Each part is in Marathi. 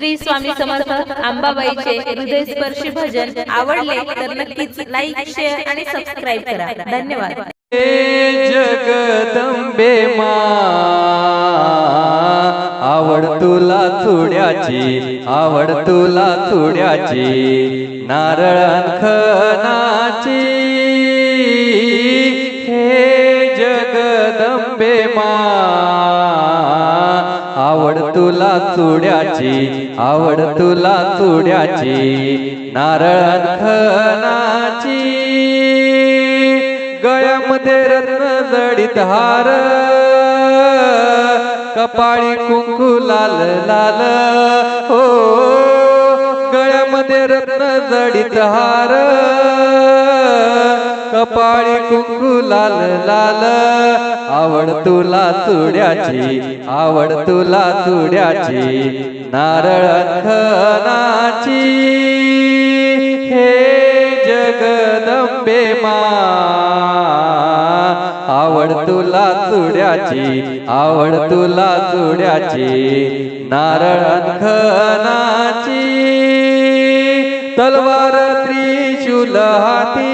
श्री स्वामी समर्थ अंबाबाईचे हृदयस्पर्शी भजन आवडले तर नक्कीच लाईक शेअर आणि सबस्क्राईब करा. धन्यवाद. जगदंबे मा आवड तुला चुड्याची आवड तुला चुड्याची नारळ खनाची. तुला चुड्याची आवड तुला चुड्याची नारळ खनाची. गळ्यामध्ये रत्न जडित हार कपाळी कुंकू लाल लाल. हो गळ्यामध्ये रत्न जडित हार कपाळी कुंकू लाल लाल. आवड तुला चुड्याची आवड तुला चुड्याची नारळ खनाची हे जगदंबे मा. आवड तुला चुड्याची आवड तुला चुड्याची नारळ खनाची तलवार त्रिशूल हाती.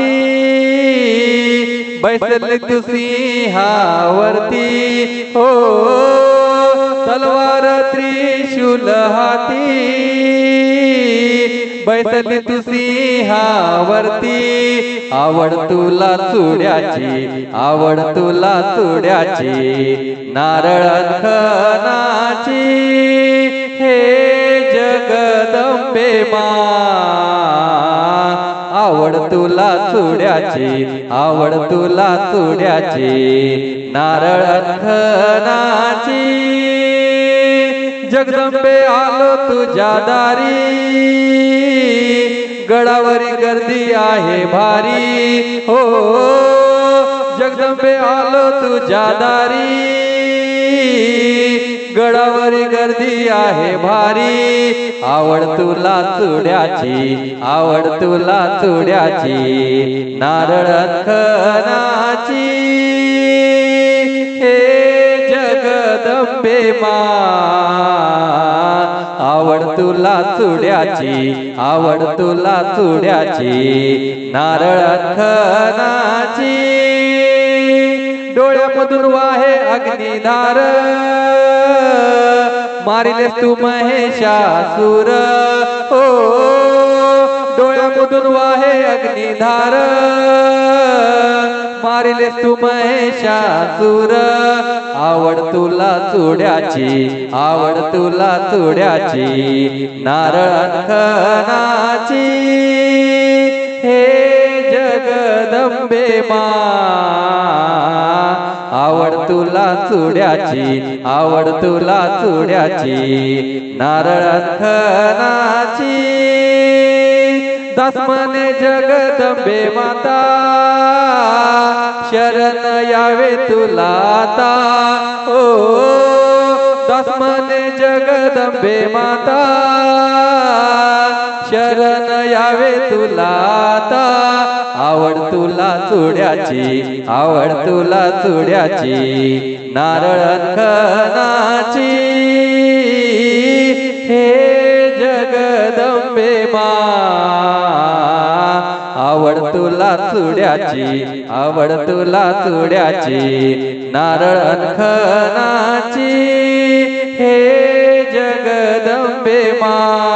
बैसले तुसी सिंहावरती हो तलवार त्रिशूल हाती। बैसली तुसी सिंहावरती आवड तुला चुड्याची आवड तुला चुड्याची नारळ खनाची। आवड तुला चुड्याची आवड तुला चुड्याची नारळ खनाची. जगदंबे आलो तुझ्या दारी गडावरी गर्दी आहे भारी. हो जगदंबे आलो तुझ्या दारी. गडावरी गर्दी आहे भारी. आवड तुला चुड्याची आवड तुला चुड्याची. नारळ खनाची. हे जगदंबे मा. आवड तुला चुड्याची आवड तुला चुड्याची. नारळ खनाची. डोळ्यामधून वाहे अग्निधार. मारिलेस तू महेशासूर. हो डोळ्यामधून वाहे अग्निधार. मारिलेस तू महेशासूर. आवड तुला चुड्याची आवड तुला चुड्याची. नारळ खनाची. हे जगदंबे मा आवड तुला चुड्याची आवड तुला चुड्याची नारळ खनाची. दसमने जगदंबे माता शरण यावे तुला आता. ओ दसमने जगदंबे माता शरण यावे तुला आता. आवड तुला चुड्याची आवड तुला चुड्याची नारळ खनाची. हे जगदंबे मा आवड तुला चुड्याची आवड तुला चुड्याची नारळ खनाची. हे जगदंबे मा हे जगदंबे मा